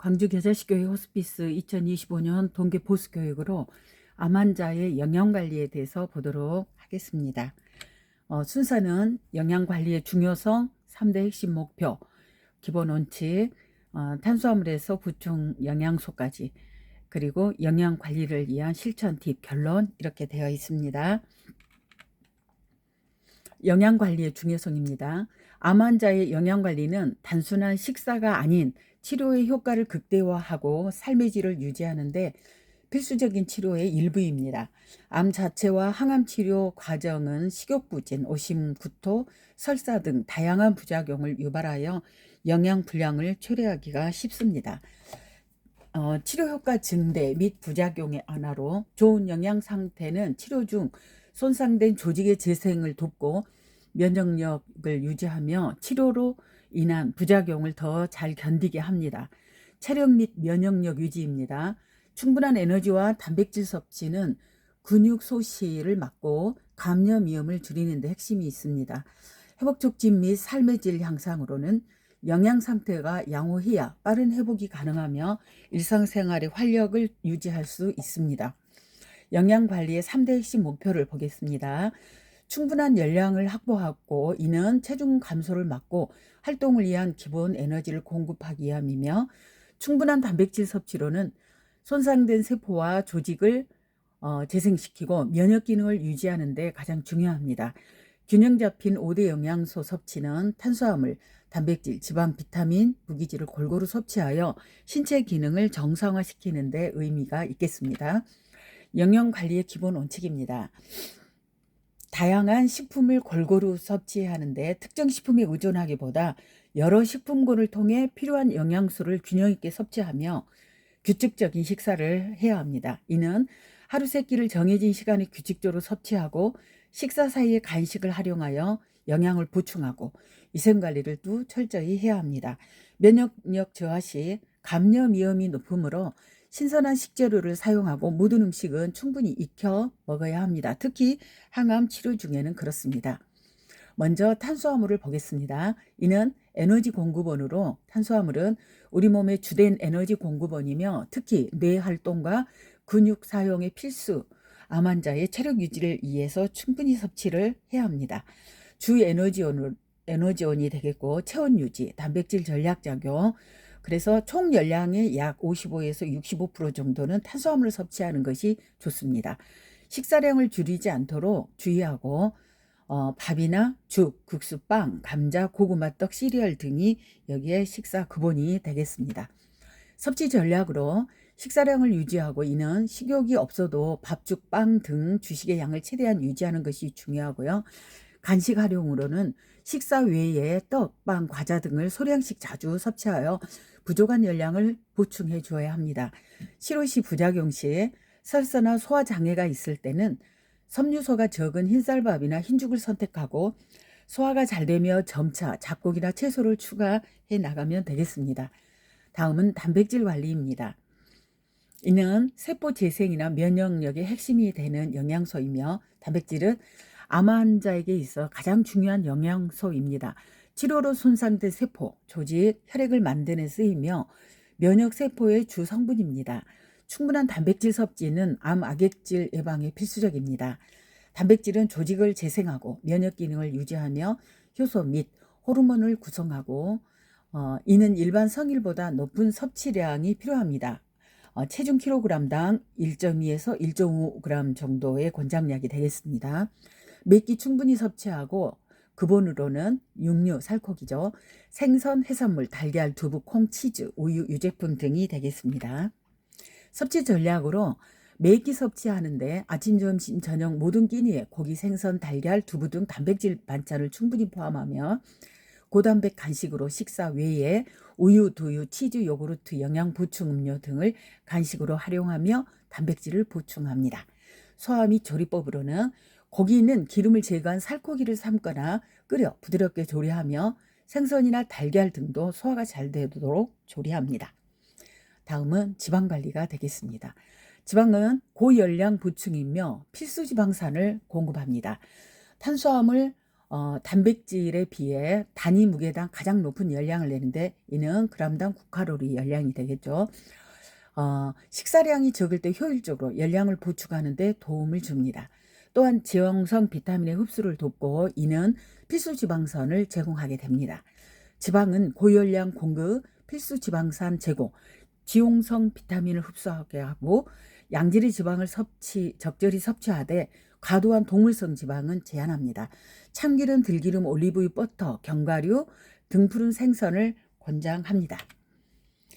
광주교자식교회 호스피스 2025년 동계 보수 교육으로 암 환자의 영양 관리에 대해서 보도록 하겠습니다. 어, 순서는 영양 관리의 중요성, 3대 핵심 목표, 기본 원칙, 어, 탄수화물에서 보충 영양소까지 그리고 영양 관리를 위한 실천 팁, 결론 이렇게 되어 있습니다. 영양 관리의 중요성입니다. 암 환자의 영양 관리는 단순한 식사가 아닌 치료의 효과를 극대화하고 삶의 질을 유지하는데 필수적인 치료의 일부입니다. 암 자체와 항암 치료 과정은 식욕부진, 오심, 구토, 설사 등 다양한 부작용을 유발하여 영양 불량을 초래하기가 쉽습니다. 어, 치료 효과 증대 및 부작용의 하나로 좋은 영양 상태는 치료 중 손상된 조직의 재생을 돕고 면역력을 유지하며 치료로 인한 부작용을 더 잘 견디게 합니다. 체력 및 면역력 유지입니다. 충분한 에너지와 단백질 섭취는 근육 소실을 막고 감염 위험을 줄이는 데 핵심이 있습니다. 회복 촉진 및 삶의 질 향상으로는 영양 상태가 양호해야 빠른 회복이 가능하며 일상생활의 활력을 유지할 수 있습니다. 영양 관리의 3대 핵심 목표를 보겠습니다. 충분한 열량을 확보하고 이는 체중 감소를 막고 활동을 위한 기본 에너지를 공급하기 위함이며 충분한 단백질 섭취로는 손상된 세포와 조직을 어, 재생시키고 면역 기능을 유지하는 데 가장 중요합니다. 균형 잡힌 5대 영양소 섭취는 탄수화물, 단백질, 지방, 비타민, 무기질을 골고루 섭취하여 신체 기능을 정상화시키는 데 의미가 있겠습니다. 영양 관리의 기본 원칙입니다. 다양한 식품을 골고루 섭취하는데 특정 식품에 의존하기보다 여러 식품군을 통해 필요한 영양소를 균형 있게 섭취하며 규칙적인 식사를 해야 합니다. 이는 하루 세 끼를 정해진 시간에 규칙적으로 섭취하고 식사 사이에 간식을 활용하여 영양을 보충하고 위생 관리를 또 철저히 해야 합니다. 면역력 저하 시 감염 위험이 높으므로 신선한 식재료를 사용하고 모든 음식은 충분히 익혀 먹어야 합니다. 특히 항암 치료 중에는 그렇습니다. 먼저 탄수화물을 보겠습니다. 이는 에너지 공급원으로 탄수화물은 우리 몸의 주된 에너지 공급원이며 특히 뇌 활동과 근육 사용의 필수 암 환자의 체력 유지를 위해서 충분히 섭취를 해야 합니다. 주 에너지원을 에너지원이 되겠고 체온 유지, 단백질 전략 작용, 그래서 총 열량의 약 55에서 65% 정도는 탄수화물을 섭취하는 것이 좋습니다. 식사량을 줄이지 않도록 주의하고 어, 밥이나 죽, 국수, 빵, 감자, 고구마, 떡, 시리얼 등이 여기에 식사 근본이 되겠습니다. 섭취 전략으로 식사량을 유지하고 이는 식욕이 없어도 밥, 죽, 빵 등 주식의 양을 최대한 유지하는 것이 중요하고요. 간식 활용으로는 식사 외에 떡, 빵, 과자 등을 소량씩 자주 섭취하여 부족한 열량을 보충해 주어야 합니다. 실효시 부작용 시 설사나 소화 장애가 있을 때는 섬유소가 적은 흰쌀밥이나 흰죽을 선택하고 소화가 잘 되며 점차 잡곡이나 채소를 추가해 나가면 되겠습니다. 다음은 단백질 관리입니다. 이는 세포 재생이나 면역력의 핵심이 되는 영양소이며 단백질은 암 환자에게 있어 가장 중요한 영양소입니다. 치료로 손상된 세포, 조직, 혈액을 만드는 쓰이며 면역 세포의 주 성분입니다. 충분한 단백질 섭취는 암 악액질 예방에 필수적입니다. 단백질은 조직을 재생하고 면역 기능을 유지하며 효소 및 호르몬을 구성하고 어, 이는 일반 성일보다 높은 섭취량이 필요합니다. 어, 체중 킬로그램당 1.2에서 1.5g 정도의 권장량이 되겠습니다. 몇끼 충분히 섭취하고 근본으로는 육류, 살코기죠. 생선, 해산물, 달걀, 두부, 콩, 치즈, 우유, 유제품 등이 되겠습니다. 섭취 전략으로 매끼 섭취하는데 아침, 점심, 저녁 모든 끼니에 고기, 생선, 달걀, 두부 등 단백질 반찬을 충분히 포함하며 고단백 간식으로 식사 외에 우유, 두유, 치즈, 요구르트, 영양 보충 음료 등을 간식으로 활용하며 단백질을 보충합니다. 소화 및 조리법으로는 고기는 기름을 제거한 살코기를 삶거나 끓여 부드럽게 조리하며 생선이나 달걀 등도 소화가 잘 되도록 조리합니다. 다음은 지방 관리가 되겠습니다. 지방은 고열량 보충이며 필수 지방산을 공급합니다. 탄수화물 어, 단백질에 비해 단위 무게당 가장 높은 열량을 내는데 이는 그람당 9칼로리 열량이 되겠죠. 어, 식사량이 적을 때 효율적으로 열량을 보충하는 데 도움을 줍니다. 또한 지용성 비타민의 흡수를 돕고 이는 필수 지방산을 제공하게 됩니다. 지방은 고열량 공급, 필수 지방산 제공, 지용성 비타민을 흡수하게 하고 양질의 지방을 섭취 적절히 섭취하되 과도한 동물성 지방은 제한합니다. 참기름, 들기름, 올리브유, 버터, 견과류, 등푸른 생선을 권장합니다.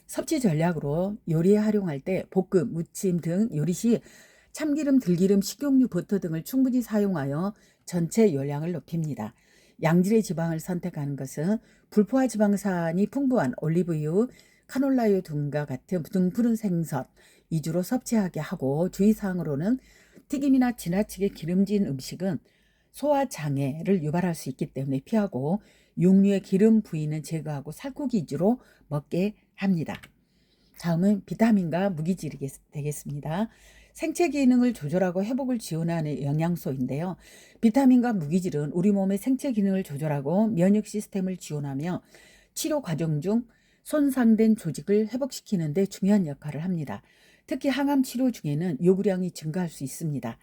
섭취 전략으로 요리에 활용할 때 볶음, 무침 등 요리 시 참기름, 들기름, 식용유, 버터 등을 충분히 사용하여 전체 열량을 높입니다. 양질의 지방을 선택하는 것은 불포화 지방산이 풍부한 올리브유, 카놀라유 등과 같은 등 푸른 생선 위주로 섭취하게 하고 주의사항으로는 튀김이나 지나치게 기름진 음식은 소화 장애를 유발할 수 있기 때문에 피하고 육류의 기름 부위는 제거하고 살코기 위주로 먹게 합니다. 다음은 비타민과 무기질이 되겠습니다. 생체 기능을 조절하고 회복을 지원하는 영양소인데요. 비타민과 무기질은 우리 몸의 생체 기능을 조절하고 면역 시스템을 지원하며 치료 과정 중 손상된 조직을 회복시키는 데 중요한 역할을 합니다. 특히 항암 치료 중에는 요구량이 증가할 수 있습니다.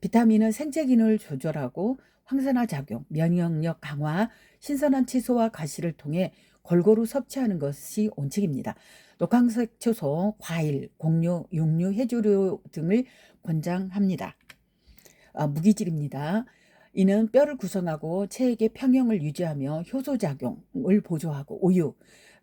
비타민은 생체 기능을 조절하고 항산화 작용, 면역력 강화, 신선한 채소와 가시를 통해 골고루 섭취하는 것이 원칙입니다. 녹황색 채소, 과일, 곡류, 육류, 해조류 등을 권장합니다. 아, 무기질입니다. 이는 뼈를 구성하고 체액의 평형을 유지하며 효소 작용을 보조하고 우유,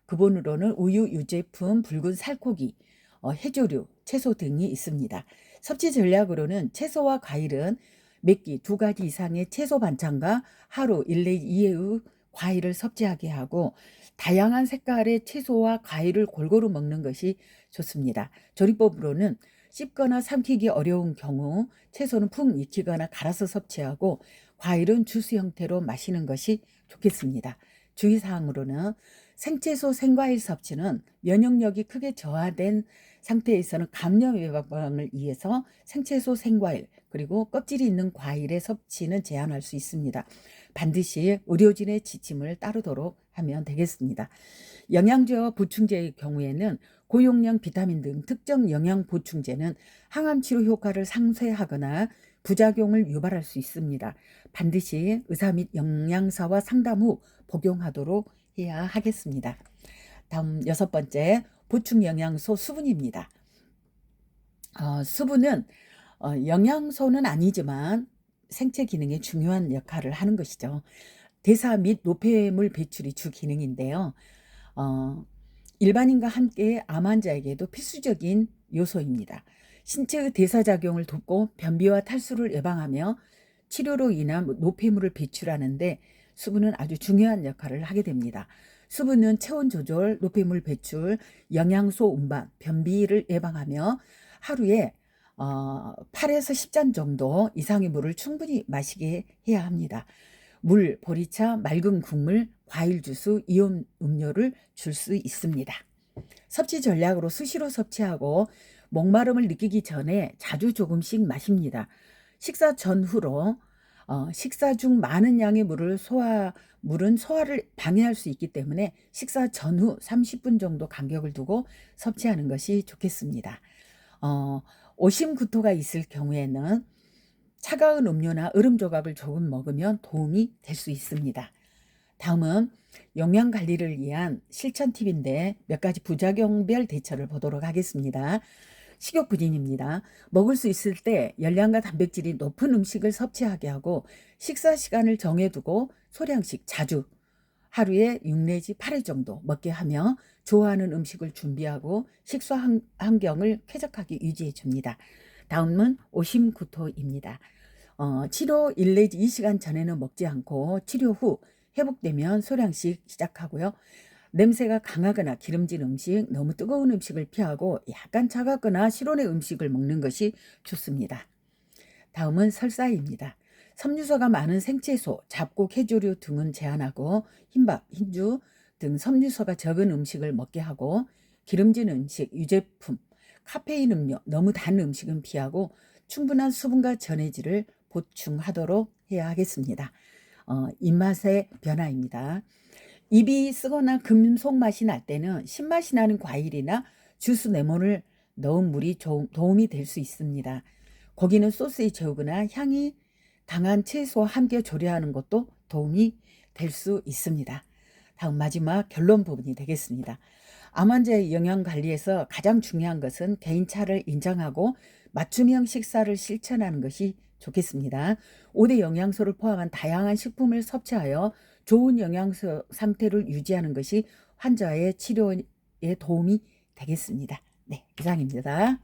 근본으로는 우유, 유제품, 붉은 살코기, 어, 해조류, 채소 등이 있습니다. 섭취 전략으로는 채소와 과일은 몇끼두 가지 이상의 채소 반찬과 하루 1 내지 2회의 과일을 섭취하게 하고 다양한 색깔의 채소와 과일을 골고루 먹는 것이 좋습니다. 조리법으로는 씹거나 삼키기 어려운 경우 채소는 푹 익히거나 갈아서 섭취하고 과일은 주스 형태로 마시는 것이 좋겠습니다. 주의사항으로는 생채소 생과일 섭취는 면역력이 크게 저하된 상태에서는 감염 예방을 위해서 생채소 생과일 그리고 껍질이 있는 과일의 섭취는 제한할 수 있습니다. 반드시 의료진의 지침을 따르도록 하면 되겠습니다. 영양제와 보충제의 경우에는 고용량 비타민 등 특정 영양 보충제는 항암 치료 효과를 상쇄하거나 부작용을 유발할 수 있습니다. 반드시 의사 및 영양사와 상담 후 복용하도록 해야 하겠습니다. 다음 여섯 번째 보충 영양소 수분입니다. 어, 수분은 어, 영양소는 아니지만 생체 기능에 중요한 역할을 하는 것이죠. 대사 및 노폐물 배출이 주 기능인데요. 어, 일반인과 함께 암 환자에게도 필수적인 요소입니다. 신체의 대사작용을 돕고 변비와 탈수를 예방하며 치료로 인한 노폐물을 배출하는데 수분은 아주 중요한 역할을 하게 됩니다. 수분은 체온 조절, 노폐물 배출, 영양소 운반, 변비를 예방하며 하루에 어, 8에서 10잔 정도 이상의 물을 충분히 마시게 해야 합니다. 물, 보리차, 맑은 국물, 과일 주스, 이온 음료를 줄 수 있습니다. 섭취 전략으로 수시로 섭취하고 목마름을 느끼기 전에 자주 조금씩 마십니다. 식사 전후로 어, 식사 중 많은 양의 물을 소화 물은 소화를 방해할 수 있기 때문에 식사 전후 30분 정도 간격을 두고 섭취하는 것이 좋겠습니다. 어, 오심 구토가 있을 경우에는 차가운 음료나 얼음 조각을 조금 먹으면 도움이 될 수 있습니다. 다음은 영양 관리를 위한 실천 팁인데 몇 가지 부작용별 대처를 보도록 하겠습니다. 식욕 부진입니다. 먹을 수 있을 때 열량과 단백질이 높은 음식을 섭취하게 하고 식사 시간을 정해두고 소량씩 자주 하루에 6 내지 8회 정도 먹게 하며 좋아하는 음식을 준비하고 식사 환경을 쾌적하게 유지해 줍니다. 다음은 오심구토입니다. 어, 치료 1 내지 2시간 전에는 먹지 않고 치료 후 회복되면 소량씩 시작하고요. 냄새가 강하거나 기름진 음식, 너무 뜨거운 음식을 피하고 약간 차갑거나 실온의 음식을 먹는 것이 좋습니다. 다음은 설사입니다. 섬유소가 많은 생채소, 잡곡, 해조류 등은 제한하고 흰밥, 흰주 등 섬유소가 적은 음식을 먹게 하고 기름진 음식, 유제품, 카페인 음료, 너무 단 음식은 피하고 충분한 수분과 전해질을 보충하도록 해야 하겠습니다. 어, 입맛의 변화입니다. 입이 쓰거나 금속 맛이 날 때는 신맛이 나는 과일이나 주스 레몬을 넣은 물이 조- 도움이 될 수 있습니다. 고기는 소스에 재우거나 향이 강한 채소와 함께 조리하는 것도 도움이 될 수 있습니다. 다음 마지막 결론 부분이 되겠습니다. 암환자의 영양 관리에서 가장 중요한 것은 개인차를 인정하고 맞춤형 식사를 실천하는 것이 좋겠습니다. 5대 영양소를 포함한 다양한 식품을 섭취하여 좋은 영양소 상태를 유지하는 것이 환자의 치료에 도움이 되겠습니다. 네, 이상입니다.